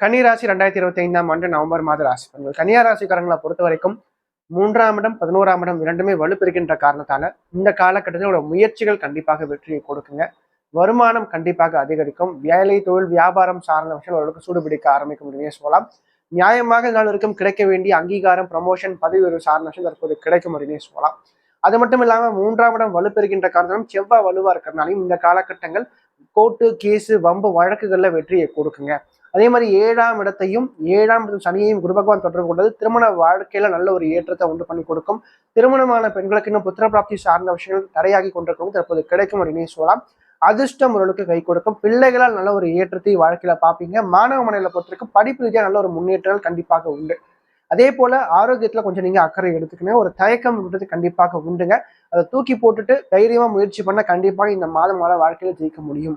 கன்னிராசி ரெண்டாயிரத்தி இருபத்தி ஐந்தாம் ஆண்டு நவம்பர் மாத ராசி பலன்கள் கன்னியா ராசிக்காரங்களை பொறுத்த வரைக்கும் மூன்றாம் இடம் பதினோராம் இடம் இரண்டுமே வலுப்பெறுகின்ற காரணத்தால இந்த காலகட்டத்தில் முயற்சிகள் கண்டிப்பாக வெற்றியை கொடுக்குங்க. வருமானம் கண்டிப்பாக அதிகரிக்கும். வேலை தொழில் வியாபாரம் சார்ந்த விஷயம் ஓரளவுக்கு சூடுபிடிக்க ஆரம்பிக்கும் அப்படின்னு சொல்லலாம். நியாயமாக நாள் வரைக்கும் கிடைக்க வேண்டிய அங்கீகாரம் ப்ரமோஷன் பதவி உயர்வு சார்ந்த விஷயம் தற்போது கிடைக்கும் அப்படின்னு சொல்லலாம். அது மட்டும் இல்லாம மூன்றாம் இடம் வலுப்பெறுகின்ற காரணம் செவ்வாய் வலுவா இருக்கிறதுனாலையும் இந்த காலகட்டங்கள் கோர்ட்டு கேஸு வம்பு வழக்குகள்ல வெற்றியை கொடுக்குங்க. அதே மாதிரி ஏழாம் இடத்தையும் ஏழாம் இடத்தில் சனியையும் குருபகவான் தொடர்பு கொண்டது திருமண வாழ்க்கையில நல்ல ஒரு ஏற்றத்தை உண்டு பண்ணி கொடுக்கும். திருமணமான பெண்களுக்கு இன்னும் புத்திர பிராப்தி சார்ந்த விஷயங்கள் தடையாகி கொண்டிருக்கவும் தற்போது கிடைக்கும் அப்படின்னு சொல்லலாம். அதிர்ஷ்டம் ஓரளவுக்கு கை கொடுக்கும். பிள்ளைகளால் நல்ல ஒரு ஏற்றத்தை வாழ்க்கையில பார்ப்பீங்க. மாணவ மனையில பொறுத்தவரைக்கும் படிப்பு ரீதியாக நல்ல ஒரு முன்னேற்றங்கள் கண்டிப்பாக உண்டு. அதே போல ஆரோக்கியத்துல கொஞ்சம் நீங்க அக்கறை எடுத்துக்கணும். ஒரு தயக்கம் கண்டிப்பாக உண்டுங்க. அதை தூக்கி போட்டுட்டு தைரியமா முயற்சி பண்ண கண்டிப்பாக இந்த மாதம் வாழ்க்கையில ஜெயிக்க முடியும்.